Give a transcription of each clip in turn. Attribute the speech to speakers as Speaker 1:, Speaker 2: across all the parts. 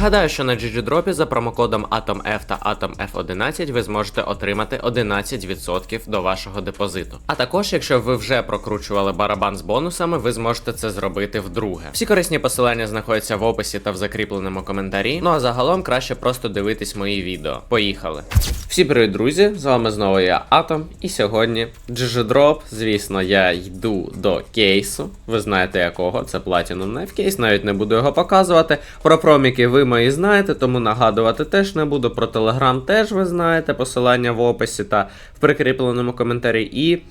Speaker 1: Нагадаю, що на GGDrop за промокодом AtomF та AtomF11 ви зможете отримати 11% до вашого депозиту. А також, якщо ви вже прокручували барабан з бонусами, ви зможете це зробити вдруге. Всі корисні посилання знаходяться в описі та в закріпленому коментарі. Ну а загалом краще просто дивитись мої відео. Поїхали! Всі привіт, друзі! З вами знову я Атом, і сьогодні GGDrop. Звісно, я йду до кейсу. Ви знаєте якого, це Platinum Knife Case, навіть не буду його показувати. Про проміки ви мої знаєте, тому нагадувати теж не буду. Про Telegram теж ви знаєте, посилання в описі та в прикріпленому коментарі. І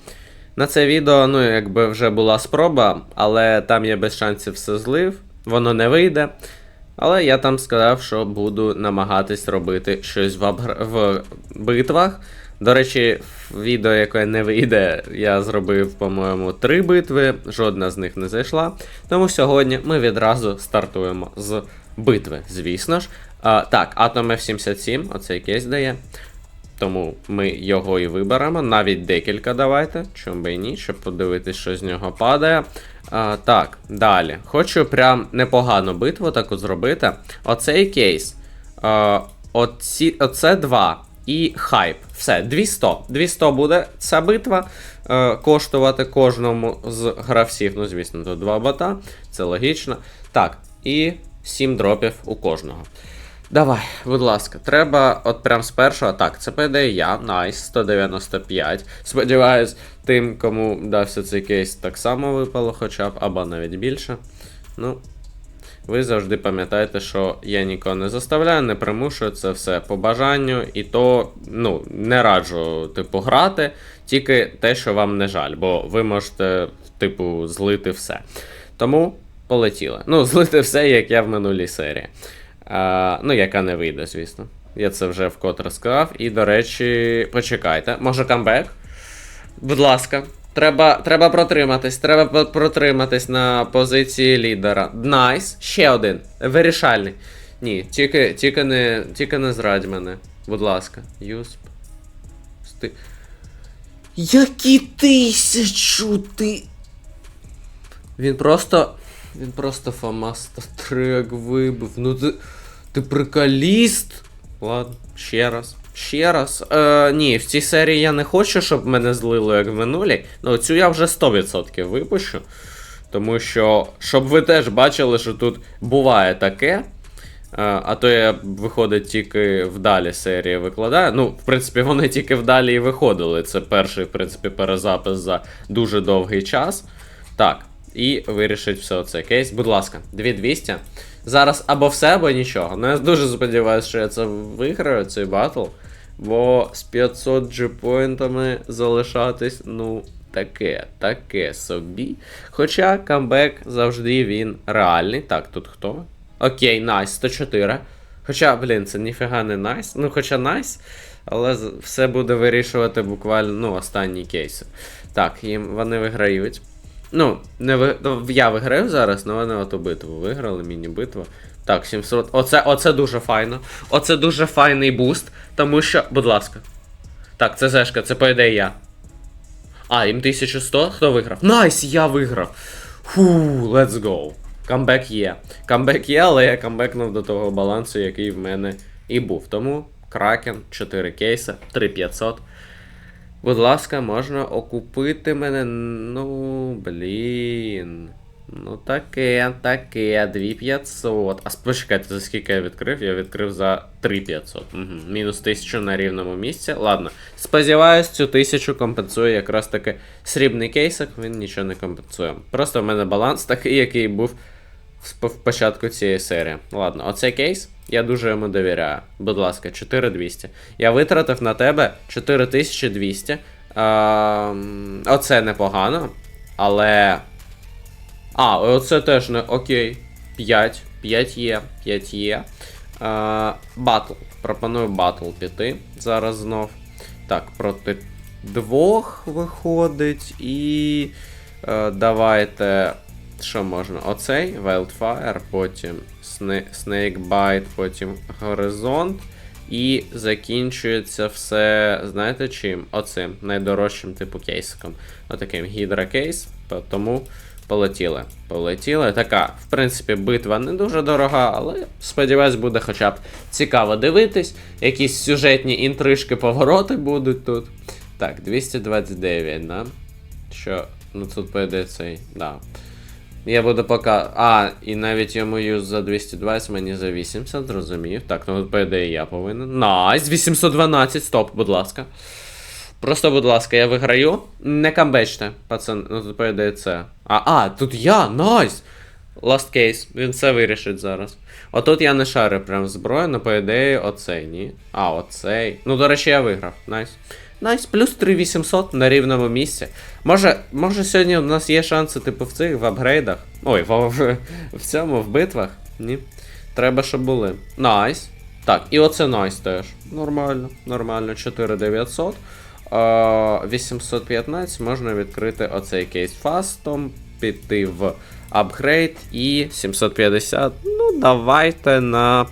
Speaker 1: на це відео, ну, якби вже була спроба, але там я без шансів все злив, воно не вийде. Але я там сказав, що буду намагатись робити щось в, абгр... в битвах. До речі, відео, яке не вийде, я зробив, по-моєму, три битви, жодна з них не зайшла. Тому сьогодні ми відразу стартуємо з битви, звісно ж. А, так, Atom F77, оцей кейс дає. Тому ми його і виберемо. Навіть декілька давайте. Чому би і ні, щоб подивитись, що з нього падає. А, так, далі. Хочу прям непогану битву таку зробити. Оцей кейс. А, оці, оце два. І хайп. Все, 200. 200 буде ця битва е, коштувати кожному з гравців. Ну, звісно, тут два бота, це логічно. Так, і 7 дропів у кожного. Давай, будь ласка, треба от прям з першого. Так, це піде я, найс, 195. Сподіваюсь, тим, кому дався цей кейс, так само випало, хоча б, або навіть більше. Ну, ви завжди пам'ятаєте, що я нікого не заставляю, не примушую це все по бажанню, і то, ну, не раджу, типу, грати, тільки те, що вам не жаль, бо ви можете, типу, злити все. Тому полетіли. Ну, злити все, як я в минулій серії. А, ну, яка не вийде, звісно. Я це вже вкотре сказав. І, до речі, почекайте. Може камбек? Будь ласка. Треба треба протриматись, треба протриматись на позиції лідера. Найс. Ще один. Вирішальний. Ні, тільки, тільки, не, тільки не зрадь мене. Будь ласка. Юсп. Сти... Які тисячу ти. Він просто. Він просто фамаста трек вибив. Ну ти. Ти приколіст? Ладно, ще раз. Ще раз. Е, ні, в цій серії я не хочу, щоб мене злило, як в минулій. Ну, цю я вже 100% випущу. Тому що, щоб ви теж бачили, що тут буває таке. Е, а то я, виходить, тільки вдалі серії викладаю. Ну, в принципі, вони тільки вдалі і виходили. Це перший, в принципі, перезапис за дуже довгий час. Так, і вирішить все це кейс. Будь ласка, 2200. Зараз або все, або нічого. Ну я дуже сподіваюся, що я це виграю, цей батл. Бо з 500 джипоінтами залишатись, ну, таке, таке собі. Хоча камбек завжди він реальний. Так, тут хто? Окей, найс, 104. Хоча, блін, це ніфіга не найс. Ну, хоча найс, але все буде вирішувати буквально ну, останні кейси. Так, їм вони виграють. Ну, не ви... ну, я виграю зараз, але вони оту битву виграли, міні-битву. Так, 700. Оце, оце дуже файно. Оце дуже файний буст, тому що. Будь ласка. Так, це Зешка, це по ідеї я. А, їм 1100. Хто виграв? Найс, я виграв. Фу, let's go. Камбек є. Камбек є, але я камбекнув до того балансу, який в мене і був. Тому Кракен, 4 кейси, 3500. Будь ласка, можна окупити мене. Ну, блін. Ну таке, таке, 2500. А сп- почекайте, за скільки я відкрив? Я відкрив за 3500. Угу. Мінус 1000 на рівному місці. Ладно. Сподіваюсь, цю 1000 компенсує якраз таки срібний кейсик, він нічого не компенсує. Просто в мене баланс такий, який був в початку цієї серії. Ладно, оцей кейс, я дуже йому довіряю. Будь ласка, 4200. Я витратив на тебе 4200. Ем, оце непогано, але. А, оце теж не окей. 5. 5 є, 5 є. Е, батл. Пропоную батл піти зараз знов. Так, проти двох виходить. І. Е, давайте. Що можна? Оцей Wildfire, потім Snakebite, потім Горизонт. І закінчується все, знаєте чим? Оцим найдорожчим типу кейсиком. Отаким Hydra кейс. Тому Полетіли. Полетіли. Така, в принципі, битва не дуже дорога, але сподіваюсь, буде хоча б цікаво дивитись. Якісь сюжетні інтрижки, повороти будуть тут. Так, 229, да? Що, ну тут пойде цей, да. Я буду пока. А, і навіть йому юз за 220, мені за 80, зрозумів. Так, ну по ідеї я повинен. Найс, 812, стоп, будь ласка. Просто, будь ласка, я виграю. Не камбечте, пацан. Ну тут по ідеї це. А, а, тут я, найс! Last case, він все вирішить зараз. Отут я не шарю прям зброю, але по ідеї оцей, ні. А, оцей. Ну, до речі, я виграв. Найс. Найс, плюс 3800 на рівному місці. Може, може сьогодні у нас є шанси, типу, в цих в апгрейдах. Ой, в, в, в цьому, в битвах. Ні. Треба, щоб були. Найс. Так, і оце найс теж. Нормально, нормально. 4900. Е, 815 можна відкрити оцей кейс фастом, піти в апгрейд і 750. Ну, давайте на.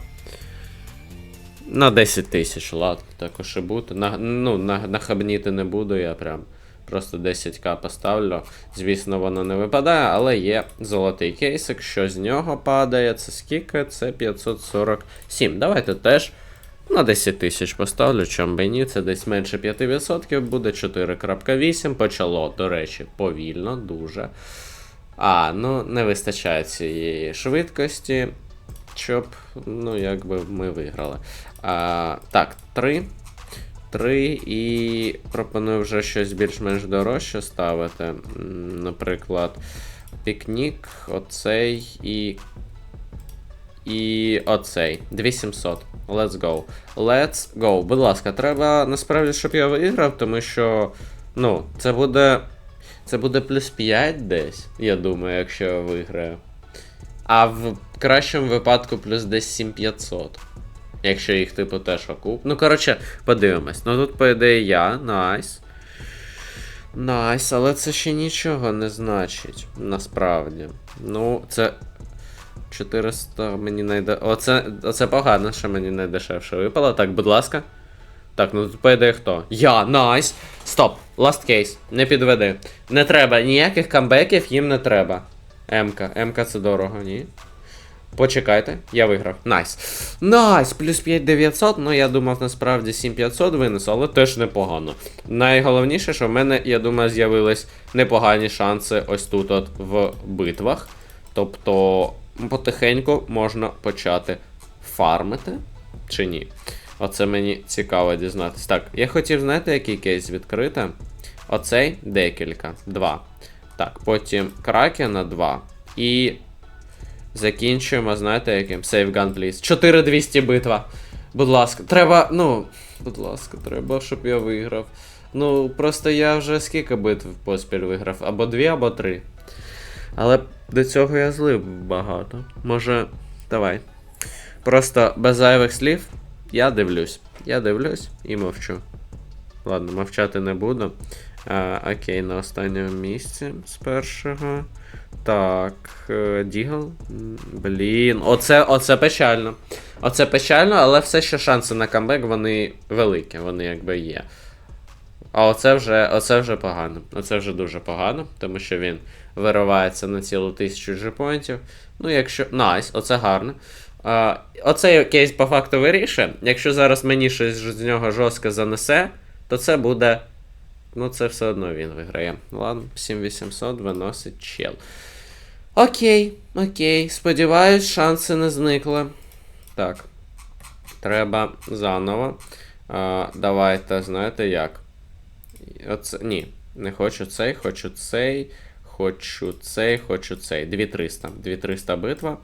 Speaker 1: На 10 тисяч, ладно, також і бути. На, ну, на, нахабніти не буду, я прям просто 10к поставлю. Звісно, воно не випадає, але є золотий кейсик. Що з нього падає? Це скільки? Це 547. Давайте теж на 10 тисяч поставлю, чом би ні, це десь менше 5% буде 4.8. Почало, до речі, повільно, дуже. А, ну не вистачає цієї швидкості, щоб, ну, якби ми виграли. А, так, 3. 3 і пропоную вже щось більш-менш дорожче ставити. Наприклад, пікнік, оцей і. І оцей. 2700. Let's go. Let's go. Будь ласка, треба насправді, щоб я виграв, тому що. Ну, це буде. Це буде плюс 5 десь, я думаю, якщо я виграю. А в кращому випадку плюс десь 7500. Якщо їх, типу, теж окуп. Ну, коротше, подивимось. Ну тут, по ідеї, я, найс. Найс, але це ще нічого не значить. Насправді. Ну, це. 400 мені найде. Оце, оце погано, що мені найдешевше випало. Так, будь ласка. Так, ну тут по ідеї хто? Я, найс. Стоп. Last case. Не підведи. Не треба. Ніяких камбеків їм не треба. М-ка. М-ка це дорого, ні. Почекайте, я виграв. Найс. Найс, плюс 5900, ну я думав насправді 7500 винесу, але теж непогано. Найголовніше, що в мене, я думаю, з'явились непогані шанси ось тут от в битвах. Тобто потихеньку можна почати фармити чи ні. Оце мені цікаво дізнатись. Так, я хотів, знаєте, який кейс відкрити? Оцей декілька. Два. Так, потім Кракена 2. І закінчуємо, знаєте, яким? Save gun, please. 4200 битва. Будь ласка, треба, ну, будь ласка, треба, щоб я виграв. Ну, просто я вже скільки битв поспіль виграв? Або дві, або три. Але до цього я злив багато. Може, давай. Просто без зайвих слів я дивлюсь. Я дивлюсь і мовчу. Ладно, мовчати не буду. А, окей, на останньому місці з першого. Так, е, Дігл. Блін, оце, оце печально. Оце печально, але все ще шанси на камбек, вони великі, вони якби є. А оце вже, оце вже погано. Оце вже дуже погано, тому що він виривається на цілу тисячу джипоінтів. Ну, якщо. Найс, оце гарно. А, оцей кейс по факту вирішує. Якщо зараз мені щось з нього жорстко занесе, то це буде. Ну, це все одно він виграє. Ладно, 7800 виносить чел. Окей, окей. Сподіваюсь, шанси не зникли. Так. Треба заново. А, давайте, знаєте як? Оце, ні, не хочу цей, хочу цей, хочу цей, хочу цей. 2300. 2300 битва.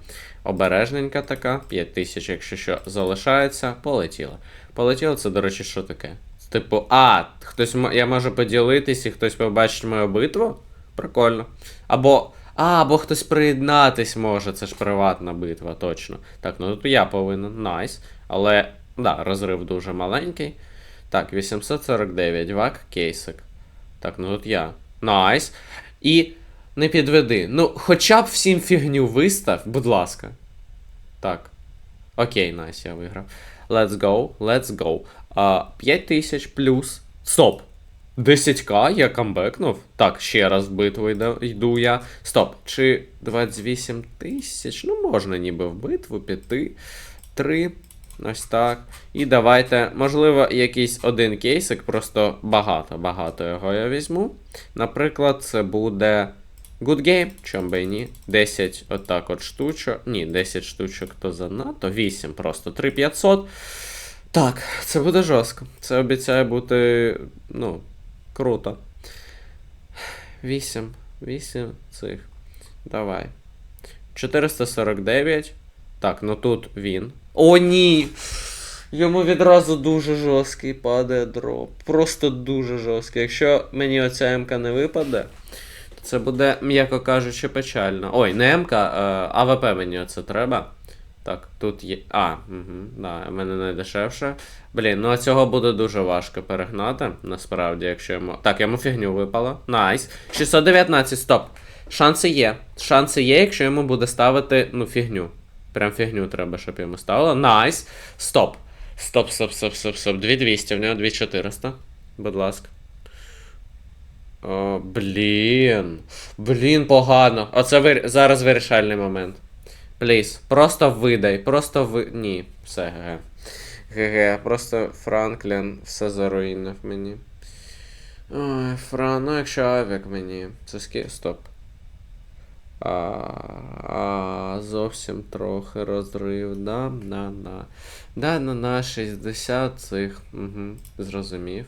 Speaker 1: Обережненька така. 5000, якщо що, залишається. Полетіло. Полетіло, це, до речі, що таке? Типу, а, хтось я можу поділитись і хтось побачить мою битву? Прикольно. Або. А, або хтось приєднатись може, це ж приватна битва, точно. Так, ну тут я повинен. Найс. Але, да, розрив дуже маленький. Так, 849 вак, кейсик. Так, ну тут я. Найс. І не підведи. Ну, хоча б всім фігню вистав, будь ласка. Так. Окей, найс, я виграв. Let's go, let's go. А, 5000 плюс. Стоп. 10к я камбекнув. Так, ще раз в битву йду, я. Стоп, чи 28 тисяч? Ну, можна ніби в битву піти. Три. Ось так. І давайте, можливо, якийсь один кейсик, просто багато-багато його я візьму. Наприклад, це буде Good Game, чом би і ні. 10 отак от штучок. Ні, 10 штучок то занадто. 8 просто 3500. Так, це буде жорстко. Це обіцяє бути, ну, круто. 8. 8 цих. Давай. 449. Так, ну тут він. О, ні! Йому відразу дуже жорсткий падає дроп. Просто дуже жорсткий. Якщо мені оця МК не випаде, то це буде, м'яко кажучи, печально. Ой, не МК, а АВП мені оце треба. Так, тут є. А, угу, да, в мене найдешевше. Блін, ну а цього буде дуже важко перегнати, насправді, якщо йому. Так, йому фігню випало. Найс. 619, стоп. Шанси є. Шанси є, якщо йому буде ставити, ну, фігню. Прям фігню треба, щоб йому ставило. Найс. Стоп. Стоп, стоп, стоп, стоп, стоп. 2200, в нього 2400. Будь ласка. О, блін. Блін, погано. Оце вир... зараз вирішальний момент. Пліз, просто видай, просто ви. Ні, все, ГГ. ГГ, просто Франклін все заруїнив мені. Ой, Фран, ну якщо авік мені. Це ски. Стоп. А, а, зовсім трохи розрив. Да, да, да. Да, на на 60 цих. Угу, зрозумів.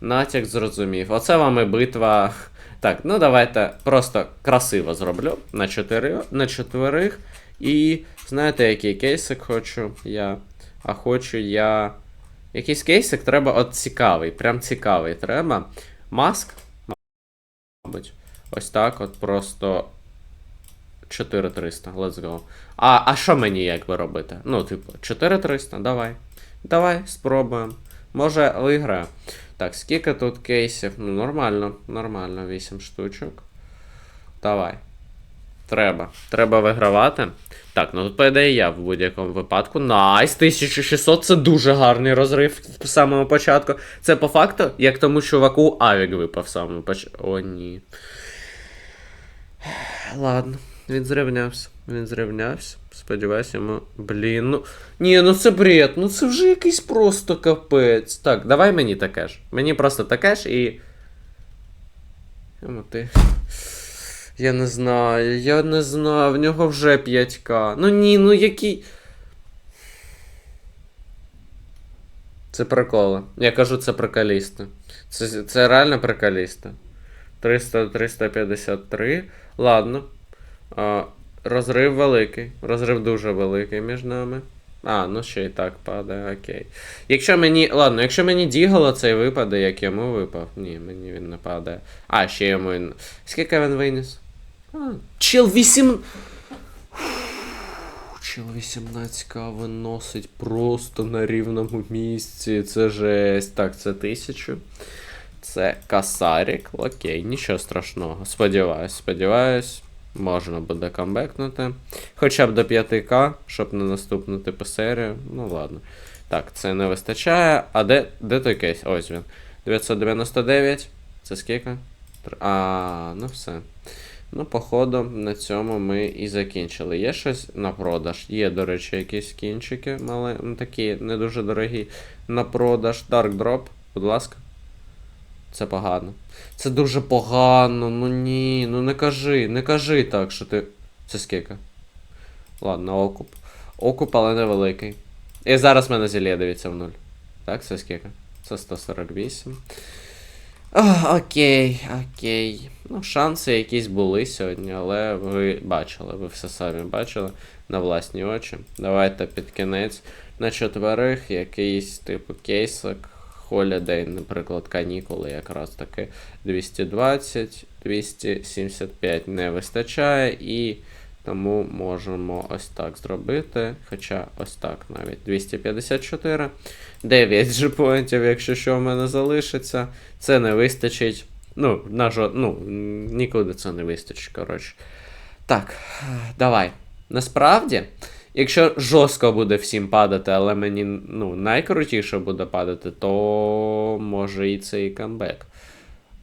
Speaker 1: Натяк зрозумів. Оце вам і битва. Так, ну давайте просто красиво зроблю на чотири, на чотирих. І знаєте, який кейсик хочу я. А хочу я. Якийсь кейсик треба от цікавий. Прям цікавий треба. Маск. Мабуть. Ось так от просто. 4300, let's go. А а що мені як би робити? Ну, типу, 4300, давай. Давай, спробуємо. Може, виграю. Так, скільки тут кейсів? Ну, нормально, нормально, 8 штучок. Давай. Треба. Треба вигравати. Так, ну тут поїде я в будь-якому випадку. Найс, 1600 це дуже гарний розрив в самому початку. Це по факту, як тому чуваку Авік випав в самому початку. О, ні. Ладно, він зрівнявся. Він зрівнявся. Сподіваюсь, йому. Блін, ну. Ні, ну це бред, ну це вже якийсь просто капець. Так, давай мені таке ж. Мені просто таке ж і. Йому ти. Я не знаю, я не знаю, в нього вже 5к. Ну ні, ну який. Це приколи. Я кажу, це приколісти. Це, це реально приколісти. 300, 353. Ладно. А, розрив великий. Розрив дуже великий між нами. А, ну ще й так падає, окей. Якщо мені. Ладно, якщо мені Дігало цей випаде, як йому випав. Ні, мені він не падає. А, ще йому він. Скільки він виніс? Чел 8. Чел 18к виносить просто на рівному місці. Це жесть. Так, це 1000. Це касарік. Окей, нічого страшного. Сподіваюсь, сподіваюсь. Можна буде камбекнути. Хоча б до 5к, щоб не наступну типу серію. Ну ладно. Так, це не вистачає. А де де той кейс? Ось він. 999. Це скільки? А, ну все. Ну, походу, на цьому ми і закінчили. Є щось на продаж? Є, до речі, якісь кінчики, але ну, такі не дуже дорогі на продаж. Dark Drop, будь ласка. Це погано. Це дуже погано. Ну ні, ну не кажи, не кажи так, що ти. Це скільки? Ладно, окуп. Окуп, але невеликий. І зараз в мене зілля дивіться в нуль. Так, це скільки? Це 148. Окей, окей. Ну, шанси якісь були сьогодні, але ви бачили, ви все самі бачили на власні очі. Давайте під кінець на четверих якийсь типу кейсик. Holiday, наприклад, канікули якраз таки 220, 275 не вистачає, і тому можемо ось так зробити. Хоча ось так навіть 254. 9 джепоінтів, якщо що в мене залишиться. Це не вистачить. Ну, на жо... ну, нікуди це не вистачить, коротше. Так, давай. Насправді, якщо жорстко буде всім падати, але мені ну, найкрутіше буде падати, то може і цей камбек.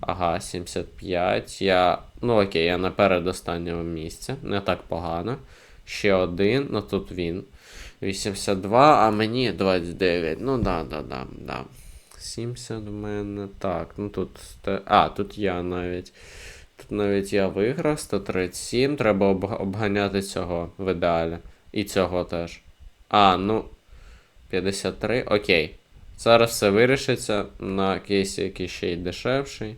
Speaker 1: Ага, 75. Я. Ну окей, я на передостанньому місці. Не так погано. Ще один, ну тут він. 82, а мені 29. Ну да, да, да, да. 70 в мене. Так, ну тут. А, тут я навіть. Тут навіть я виграв 137. Треба об- обганяти цього в ідеалі. І цього теж. А, ну. 53. Окей. Зараз все вирішиться на кейсі, який ще й дешевший.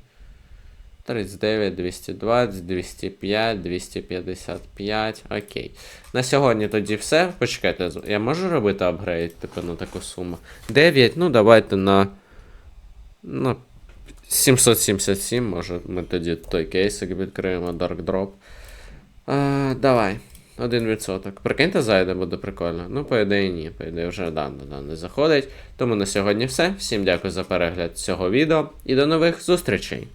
Speaker 1: 39, 220, 205, 255. Окей. На сьогодні тоді все. Почекайте, я можу робити апгрейд, типу, на таку суму. 9, ну давайте на. Ну, 777, може, ми тоді той кейсик відкриємо, Dark Drop. А, давай. 1%. Прикиньте, зайде, буде прикольно. Ну, по ідеї, ні. По ідеї, вже да, не заходить. Тому на сьогодні все. Всім дякую за перегляд цього відео і до нових зустрічей!